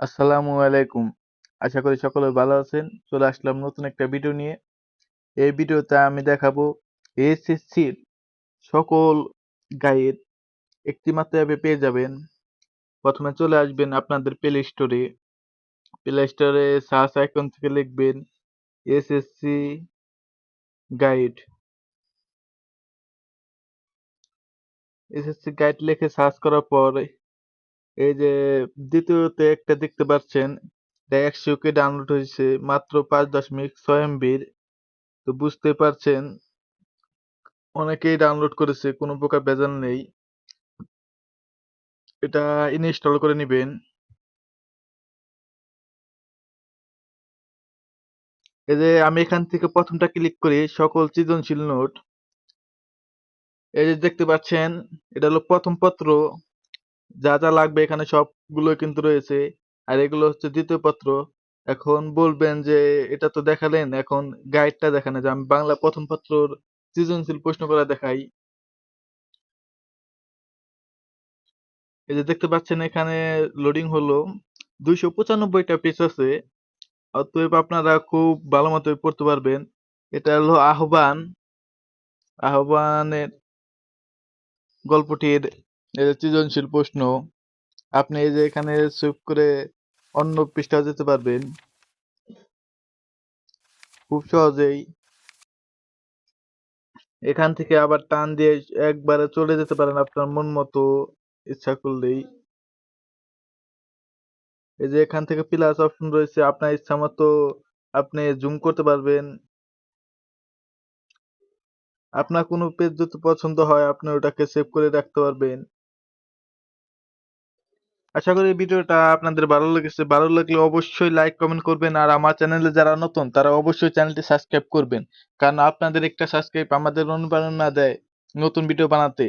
আসসালামু আলাইকুম। আশা করি সকলে ভালো আছেন। চলে আসলাম নতুন একটা ভিডিও নিয়ে। এই ভিডিওতে আমি দেখাবো এসএসসির সকল গাইড একটি মাত্র অ্যাপে পেয়ে যাবেন। প্রথমে চলে আসবেন আপনাদের প্লে স্টোরে প্লে স্টোরে সার্চ আইকন থেকে লিখবেন এসএসসি গাইড এসএসসি গাইড লিখে সার্চ করার পর এই যে দ্বিতীয়তে একটা দেখতে পাচ্ছেন একশো কে ডাউনলোড হয়েছে মাত্র পাঁচ দশমিক ছয় এমবির তো বুঝতে পারছেন, অনেকেই ডাউনলোড করেছে, কোনো প্রকার ভেজাল নেই। এটা ইনস্টল করে নেবেন। এই যে আমি এখান থেকে প্রথমটা ক্লিক করি, সকল সৃজনশীল নোট। এই যে দেখতে পাচ্ছেন, এটা হলো প্রথম পত্র। যা যা লাগবে এখানে সবগুলো কিন্তু রয়েছে। আর এগুলো হচ্ছে দ্বিতীয় পত্র। এখন বলবেন যে, এটা তো দেখালেন, এখন গাইডটা দেখানো। যে, আমি বাংলা প্রথম পত্রর সৃজনশীল প্রশ্ন করা দেখাই। এই যে, দেখতে পাচ্ছেন এখানে লোডিং হলো। দুইশো পঁচানব্বইটা পেজ আছে। অতএব আপনারা খুব ভালো মতো পড়তে পারবেন। এটা হলো আহ্বান। আহ্বানের গল্পটির এই যে সৃজনশীল প্রশ্ন, আপনি এই যে এখানে সেভ করে অন্য পৃষ্ঠা যেতে পারবেন। খুব সহজেই এখান থেকে আবার টান দিয়ে একবারে চলে যেতে পারেন আপনার মন মতো, ইচ্ছা করলেই। এই যে এখান থেকে প্লাস অপশন রয়েছে, আপনার ইচ্ছা মতো আপনি জুম করতে পারবেন। আপনার কোনো পেজ যদি পছন্দ হয়, আপনি ওটাকে সেভ করে রাখতে পারবেন। আশা করি ভিডিওটা আপনাদের ভালো লেগেছে। ভালো লাগলে অবশ্যই লাইক কমেন্ট করবেন আর আমার চ্যানেলে যারা নতুন, তারা অবশ্যই চ্যানেলটি সাবস্ক্রাইব করবেন। কারণ আপনাদের একটা সাবস্ক্রাইব আমাদের অনুপ্রেরণা দেয় নতুন ভিডিও বানাতে।